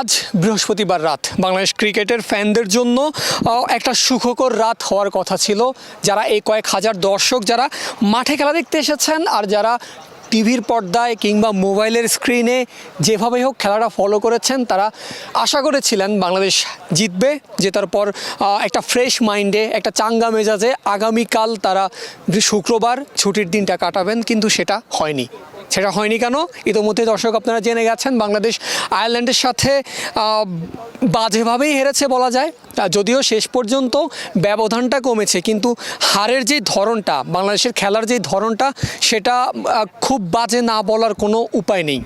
আজ বৃহস্পতিবার রাত। বাংলাদেশ ক্রিকেটের ফ্যানদের জন্য একটা সুখকর রাত হওয়ার কথা ছিল। যারা এই কয়েক হাজার দর্শক যারা মাঠে খেলা দেখতে এসেছেন আর যারা টিভির পর্দায় কিংবা মোবাইলের স্ক্রিনে যেভাবে হোক খেলাটা ফলো করেছেন, তারা আশা করেছিলেন বাংলাদেশ জিতবে। জেতার পর একটা ফ্রেশ মাইন্ডে একটা চাঙ্গা মেজাজে আগামীকাল তারা শুক্রবার ছুটির দিনটা কাটাবেন, কিন্তু সেটা হয়নি। সেটা হয়নি কেন? ইতোমধ্যে দর্শক আপনারা জেনে গেছেন, বাংলাদেশ আয়ারল্যান্ডের সাথে বাজেভাবেই হেরেছে বলা যায়। যদিও শেষ পর্যন্ত ব্যবধানটা কমেছে, কিন্তু হারের যে ধরনটা, বাংলাদেশের খেলার যে ধরনটা, সেটা খুব বাজে না বলার কোনো উপায় নেই।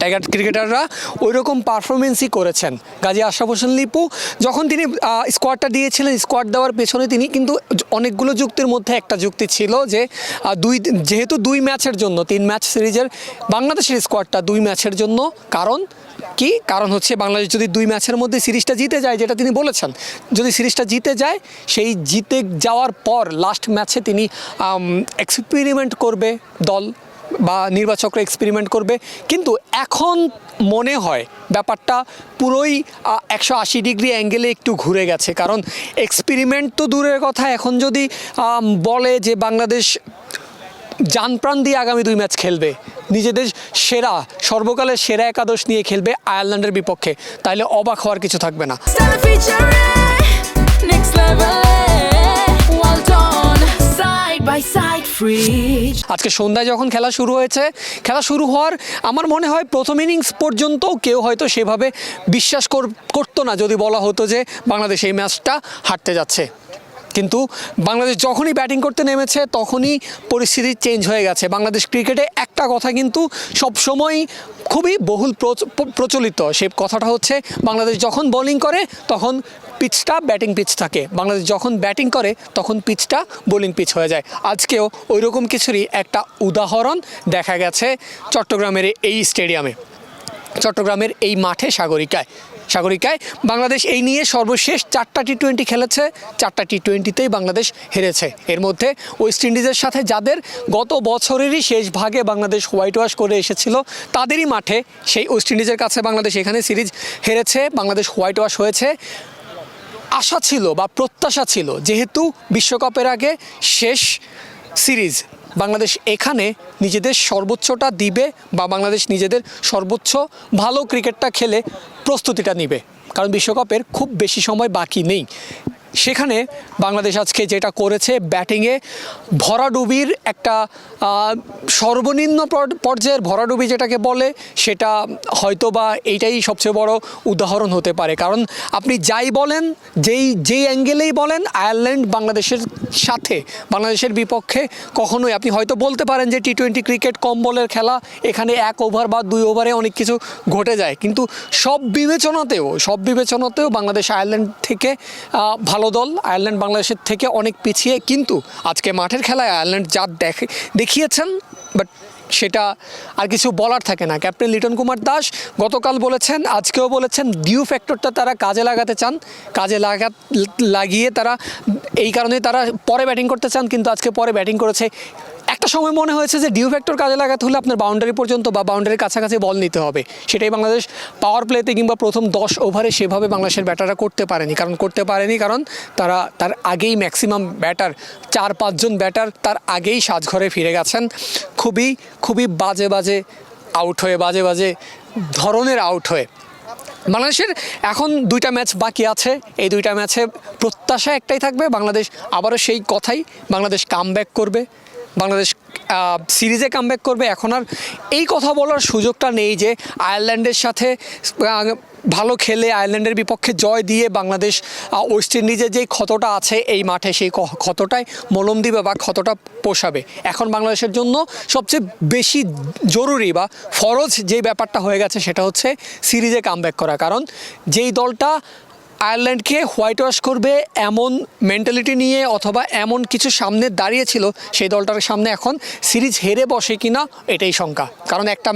টাইগার ক্রিকেটাররা ওই রকম পারফরমেন্সই করেছেন। গাজী আশরাফ হোসেন, লিপু, যখন তিনি স্কোয়াডটা দিয়েছিলেন স্কোয়াড দেওয়ার পেছনে তিনি কিন্তু অনেকগুলো যুক্তির মধ্যে একটা যুক্তি ছিল যে দুই, যেহেতু দুই ম্যাচের জন্য, তিন ম্যাচ সিরিজের বাংলাদেশের স্কোয়াডটা দুই ম্যাচের জন্য, কারণ কি? কারণ হচ্ছে বাংলাদেশ যদি দুই ম্যাচের মধ্যে সিরিজটা জিতে যায়, যেটা তিনি বলেছেন, যদি সিরিজটা জিতে যায়, সেই জিতে যাওয়ার পর লাস্ট ম্যাচে তিনি এক্সপেরিমেন্ট করবে দল। বা নির্বাচকরা এক্সপেরিমেন্ট করবে। কিন্তু এখন মনে হয় ব্যাপারটা পুরোই একশো আশি ডিগ্রি অ্যাঙ্গেলে একটু ঘুরে গেছে। কারণ এক্সপেরিমেন্ট তো দূরের কথা, এখন যদি বলে যে বাংলাদেশ জানপ্রাণ দিয়ে আগামী দুই ম্যাচ খেলবে, নিজেদের সেরা, সর্বকালের সেরা একাদশ নিয়ে খেলবে আয়ারল্যান্ডের বিপক্ষে তাহলে অবাক হওয়ার কিছু থাকবে না। Side বাই সাইড ফ্রিজ আজকে সন্ধ্যায় যখন খেলা শুরু হয়েছে, খেলা শুরু হওয়ার আমার মনে হয় প্রথম ইনিংস পর্যন্ত কেউ হয়তো সেভাবে বিশ্বাস কর- করতো না, যদি বলা হতো যে বাংলাদেশ এই ম্যাচটা হারতে যাচ্ছে। কিন্তু বাংলাদেশ যখনই ব্যাটিং করতে নেমেছে, তখনই পরিস্থিতি চেঞ্জ হয়ে গেছে। বাংলাদেশ ক্রিকেটে একটা কথা কিন্তু সবসময় খুবই বহুল প্রচ- প্রচলিত। সে কথাটা হচ্ছে, বাংলাদেশ যখন বোলিং করে, তখন পিচটা ব্যাটিং পিচ থাকে। বাংলাদেশ যখন ব্যাটিং করে, তখন পিচটা বোলিং পিচ হয়ে যায়। আজকেও ওই রকম কিছুরই একটা উদাহরণ দেখা গেছে চট্টগ্রামের এই স্টেডিয়ামে চট্টগ্রামের এই মাঠে সাগরিকায়। সাগরিকায়। বাংলাদেশ এই নিয়ে সর্বশেষ চারটা টি টোয়েন্টি খেলেছে, চারটা টি টোয়েন্টিতেই বাংলাদেশ হেরেছে। এর মধ্যে ওয়েস্ট ইন্ডিজের সাথে যাদের গত বছরেরই শেষ ভাগে বাংলাদেশ হোয়াইট ওয়াশ করে এসেছিল, তাদেরই মাঠে সেই ওয়েস্ট ইন্ডিজের কাছে বাংলাদেশ এখানে সিরিজ হেরেছে, বাংলাদেশ হোয়াইট ওয়াশ হয়েছে। আশা ছিল বা প্রত্যাশা ছিল, যেহেতু বিশ্বকাপের আগে শেষ সিরিজ বাংলাদেশ এখানে নিজেদের সর্বোচ্চটা দিবে বা বাংলাদেশ নিজেদের সর্বোচ্চ ভালো ক্রিকেটটা খেলে প্রস্তুতিটা নিবে। কারণ বিশ্বকাপের খুব বেশি সময় বাকি নেই। সেখানে বাংলাদেশ আজকে যেটা করেছে ব্যাটিংয়ে ভরাডুবির একটা সর্বনিম্ন পর্যায়ের ভরাডুবি যেটাকে বলে সেটা হয়তো বা এইটাই সবচেয়ে বড় উদাহরণ হতে পারে। কারণ আপনি যাই বলেন যেই যেই অ্যাঙ্গেলেই বলেন আয়ারল্যান্ড বাংলাদেশের সাথে বাংলাদেশের বিপক্ষে কখনোই আপনি হয়তো বলতে পারেন যে টি টোয়েন্টি ক্রিকেট কম বলের খেলা এখানে এক ওভার বা দুই ওভারে অনেক কিছু ঘটে যায়। কিন্তু সব বিবেচনাতেও সব বিবেচনাতেও বাংলাদেশ আয়ারল্যান্ড থেকে আহ, ভালো দল, আয়ারল্যান্ড বাংলাদেশের থেকে অনেক পিছিয়ে, কিন্তু আজকে মাঠের খেলায় আয়ারল্যান্ড যা দেখে, দেখিয়েছেন বাট সেটা আর কিছু বলার থাকে না। ক্যাপ্টেন লিটন কুমার দাস গতকাল বলেছেন, আজকেও বলেছেন, ডিউ ফ্যাক্টরটা তারা কাজে লাগাতে চান, কাজে লাগা, লাগিয়ে তারা, এই কারণে তারা পরে ব্যাটিং করতে চান, কিন্তু আজকে পরে ব্যাটিং করেছে একটা সময় মনে হয়েছে যে ডিউ ফ্যাক্টর কাজে লাগাতে হলে আপনার বাউন্ডারি পর্যন্ত বা বাউন্ডারির কাছাকাছি বল নিতে হবে। সেটাই বাংলাদেশ পাওয়ার প্লেতে কিংবা প্রথম দশ ওভারে সেভাবে বাংলাদেশের ব্যাটাররা করতে পারেনি। কারণ করতে পারেনি কারণ তারা, তার আগেই ম্যাক্সিমাম ব্যাটার চার পাঁচজন ব্যাটার তার আগেই সাজঘরে ফিরে গেছেন। খুবই খুবই বাজে বাজে আউট হয়ে, বাজে বাজে ধরনের আউট হয়ে। বাংলাদেশের এখন দুইটা ম্যাচ বাকি আছে। এই দুইটা ম্যাচে প্রত্যাশা একটাই থাকবে, বাংলাদেশ আবারও সেই কথাই, বাংলাদেশ কামব্যাক করবে। বাংলাদেশ সিরিজে কামব্যাক করবে। এখন আর এই কথা বলার সুযোগটা নেই যে আয়ারল্যান্ডের সাথে ভালো খেলে আয়ারল্যান্ডের বিপক্ষে জয় দিয়ে বাংলাদেশ ওয়েস্ট ইন্ডিজের যে ক্ষতটা আছে এই মাঠে সেই ক- ক্ষতটাই মলম দিবে বা ক্ষতটা পোষাবে। এখন বাংলাদেশের জন্য সবচেয়ে বেশি জরুরি বা ফরজ যে ব্যাপারটা হয়ে গেছে সেটা হচ্ছে সিরিজে কামব্যাক করা। কারণ যেই দলটা আয়ারল্যান্ডকে হোয়াইট ওয়াশ করবে এমন মেন্টালিটি নিয়ে অথবা এমন কিছু সামনে দাঁড়িয়েছিল, সেই দলটার সামনে এখন সিরিজ হেরে বসে কিনা এটাই শঙ্কা। কারণ একটা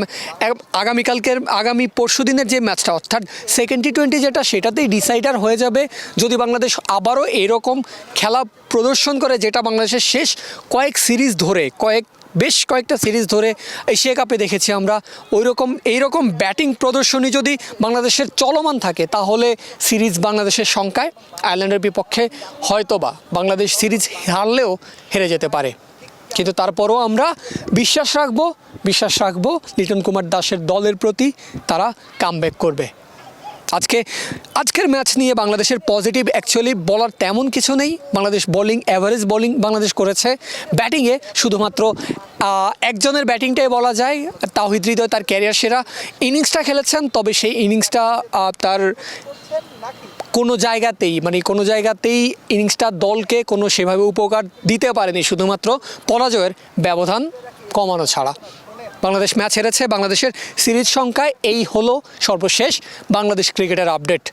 আগামীকালকের, আগামী পরশু দিনের যে ম্যাচটা, অর্থাৎ সেকেন্ড টি টোয়েন্টি যেটা, সেটাতেই ডিসাইডার হয়ে যাবে যদি বাংলাদেশ আবারও এরকম খেলা প্রদর্শন করে, যেটা বাংলাদেশের শেষ কয়েক সিরিজ ধরে, কয়েক বেশ কয়েকটা সিরিজ ধরে এশিয়া কাপে দেখেছি আমরা। ওই রকম এইরকম ব্যাটিং প্রদর্শনী যদি বাংলাদেশের চলমান থাকে, তাহলে সিরিজ বাংলাদেশের সংখ্যায়, আয়ারল্যান্ডের বিপক্ষে হয়তোবা বাংলাদেশ সিরিজ হারলেও হেরে যেতে পারে। কিন্তু তারপরও আমরা বিশ্বাস রাখব বিশ্বাস রাখব লিটন কুমার দাসের দলের প্রতি তারা কামব্যাক করবে। আজকে, আজকের ম্যাচ নিয়ে বাংলাদেশের পজিটিভ অ্যাকচুয়ালি বলার তেমন কিছু নেই। Bangladesh bowling average bowling Bangladesh করেছে। ব্যাটিংয়ে শুধুমাত্র একজনের ব্যাটিংটাই বলা যায়। তাহিদ হৃদয় তার ক্যারিয়ার সেরা। ইনিংসটা খেলেছেন, তবে সেই ইনিংসটা তার কোনো জায়গাতেই মানে কোনো জায়গাতেই ইনিংসটা দলকে কোনো সেভাবে উপকার দিতে পারেনি। শুধুমাত্র পরাজয়ের ব্যবধান কমানো ছাড়া। বাংলাদেশ ম্যাচ হেরেছে বাংলাদেশের সিরিজ সংখ্যায় এই হলো সর্বশেষ বাংলাদেশ ক্রিকেটের আপডেট।